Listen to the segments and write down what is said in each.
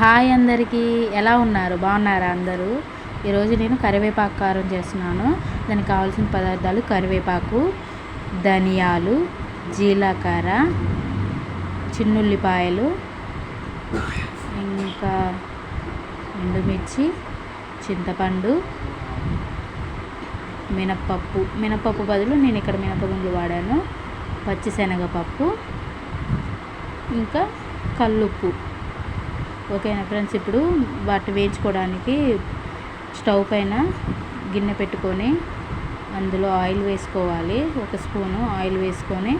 Hi అందరికీ. ఎలా ఉన్నారు? బాగున్నారా అందరూ? ఈరోజు నేను కరివేపాకు కారం చేస్తున్నాను. దానికి కావాల్సిన పదార్థాలు కరివేపాకు ధనియాలు జీలకర్ర చిన్నుల్లిపాయలు ఇంకా ఎండుమిర్చి చింతపండు మినప్పప్పు. మినప్పప్పు బదులు నేను ఇక్కడ మినపగుండ్లు వాడాను. పచ్చిశనగపప్పు ఇంకా కల్లుప్పు. ఓకేనా ఫ్రెండ్స్? ఇప్పుడు వాటి వేయించుకోవడానికి స్టవ్ పైన గిన్నె పెట్టుకొని అందులో ఆయిల్ వేసుకోవాలి. ఒక స్పూను ఆయిల్ వేసుకొని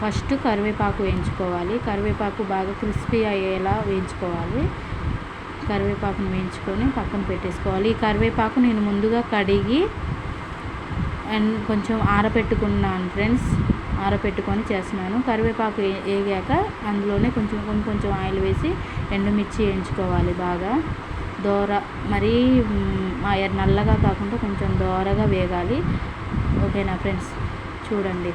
ఫస్ట్ కరివేపాకు వేయించుకోవాలి. కరివేపాకు బాగా క్రిస్పీ అయ్యేలా వేయించుకోవాలి. కరివేపాకును వేయించుకొని పక్కన పెట్టేసుకోవాలి. ఈ కరివేపాకు నేను ముందుగా కడిగి అండ్ కొంచెం ఆరబెట్టుకున్నాను ఫ్రెండ్స్. ఆరబెట్టుకొని చేస్తున్నాను. కరివేపాకు వేగాక అందులోనే కొంచెం కొంచెం కొంచెం ఆయిల్ వేసి ఎండుమిర్చి వేయించుకోవాలి బాగా. దోర మరీ నల్లగా కాకుండా కొంచెం దోరగా వేగాలి. ఓకేనా ఫ్రెండ్స్? చూడండి.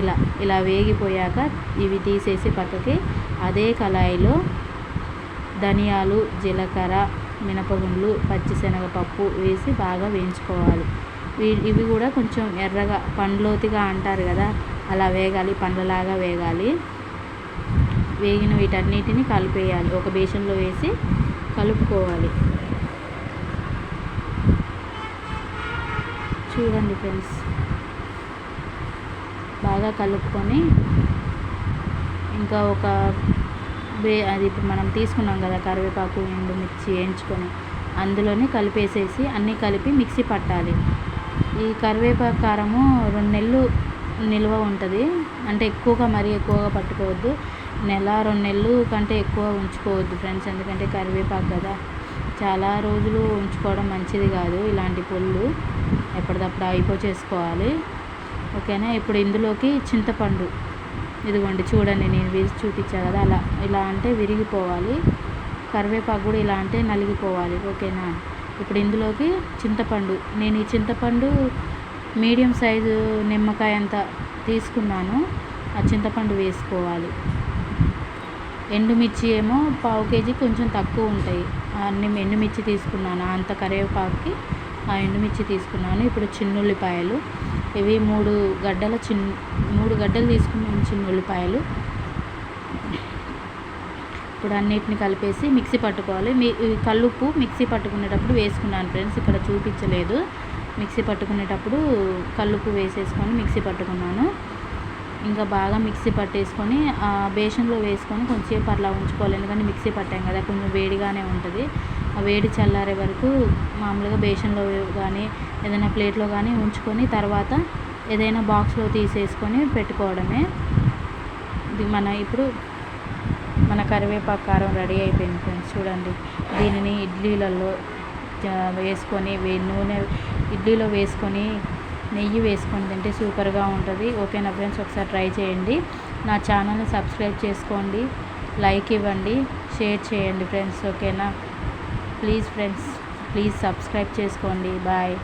ఇలా ఇలా వేగిపోయాక ఇవి తీసేసి పక్కకి అదే కళాయిలో ధనియాలు జీలకర్ర మినపగుండ్లు పచ్చిశనగపప్పు వేసి బాగా వేయించుకోవాలి. ఇవి కూడా కొంచెం ఎర్రగా పండ్లోతిగా అంటారు కదా అలా వేగాలి పండ్లలాగా వేగాలి. వేగిన వీటన్నిటిని కలిపేయాలి. ఒక బేసన్లో వేసి కలుపుకోవాలి. చూడండి ఫ్రెండ్స్. బాగా కలుపుకొని ఇంకా ఒక బే అది ఇప్పుడు మనం తీసుకున్నాం కదా కరివేపాకు ఎండు మిర్చి వేయించుకొని అందులోనే కలిపేసేసి అన్నీ కలిపి మిక్సీ పట్టాలి. ఈ కరివేపాకు కారము రెండు నెలలు నిల్వ ఉంటుంది. అంటే ఎక్కువగా మరీ ఎక్కువగా పట్టుకోవద్దు. నెల రెండు నెలలు కంటే ఎక్కువ ఉంచుకోవద్దు ఫ్రెండ్స్. ఎందుకంటే కరివేపాకు కదా. చాలా రోజులు ఉంచుకోవడం మంచిది కాదు ఇలాంటి పొళ్ళు. ఎప్పటికప్పుడు అయిపో చేసుకోవాలి. ఓకేనా? ఇప్పుడు ఇందులోకి చింతపండు. ఇదిగోండి చూడండి నేను వేసి చూపించాను కదా అలా. ఇలా అంటే విరిగిపోవాలి. కరివేపాకు కూడా ఇలా అంటే నలిగిపోవాలి. ఓకేనా? ఇప్పుడు ఇందులోకి చింతపండు. నేను ఈ చింతపండు మీడియం సైజు నిమ్మకాయ అంత తీసుకున్నాను. ఆ చింతపండు వేసుకోవాలి. ఎండుమిర్చి ఏమో పావు కేజీ కొంచెం తక్కువ ఉంటాయి. అన్ని ఎండుమిర్చి తీసుకున్నాను. అంత కరివేపాకుకి ఆ ఎండుమిర్చి తీసుకున్నాను. ఇప్పుడు చిన్నుల్లిపాయలు. ఇవి మూడు గడ్డల చిన్ మూడు గడ్డలు తీసుకున్నాను చిన్నుల్లిపాయలు. ఇప్పుడు అన్నిటిని కలిపేసి మిక్సీ పట్టుకోవాలి. మీ కల్లుప్పు మిక్సీ పట్టుకునేటప్పుడు వేసుకున్నాను ఫ్రెండ్స్. ఇక్కడ చూపించలేదు. మిక్సీ పట్టుకునేటప్పుడు కల్లుపు వేసేసుకొని మిక్సీ పట్టుకున్నాను. ఇంకా బాగా మిక్సీ పట్టేసుకొని ఆ బేషన్లో వేసుకొని కొంచెంసేపు అట్లా ఉంచుకోవాలి. ఎందుకంటే మిక్సీ పట్టాం కదా కొంచెం వేడిగానే ఉంటుంది. ఆ వేడి చల్లారే వరకు మామూలుగా బేషన్లో కానీ ఏదైనా ప్లేట్లో కానీ ఉంచుకొని తర్వాత ఏదైనా బాక్స్లో తీసేసుకొని పెట్టుకోవడమే. ఇది మన ఇప్పుడు మన కరివేపాకు కారం రెడీ అయిపోయింది ఫ్రెండ్స్ చూడండి. దీనిని ఇడ్లీలలో వేసుకొని నూనె ఇడ్లీలో వేసుకొని నెయ్యి వేసుకొని తింటే సూపర్గా ఉంటుంది. ఓకేనా ఫ్రెండ్స్? ఒకసారి ట్రై చేయండి. నా ఛానల్ని సబ్స్క్రైబ్ చేసుకోండి. లైక్ ఇవ్వండి. షేర్ చేయండి ఫ్రెండ్స్. ఓకేనా? ప్లీజ్ ఫ్రెండ్స్ ప్లీజ్ సబ్స్క్రైబ్ చేసుకోండి. బాయ్.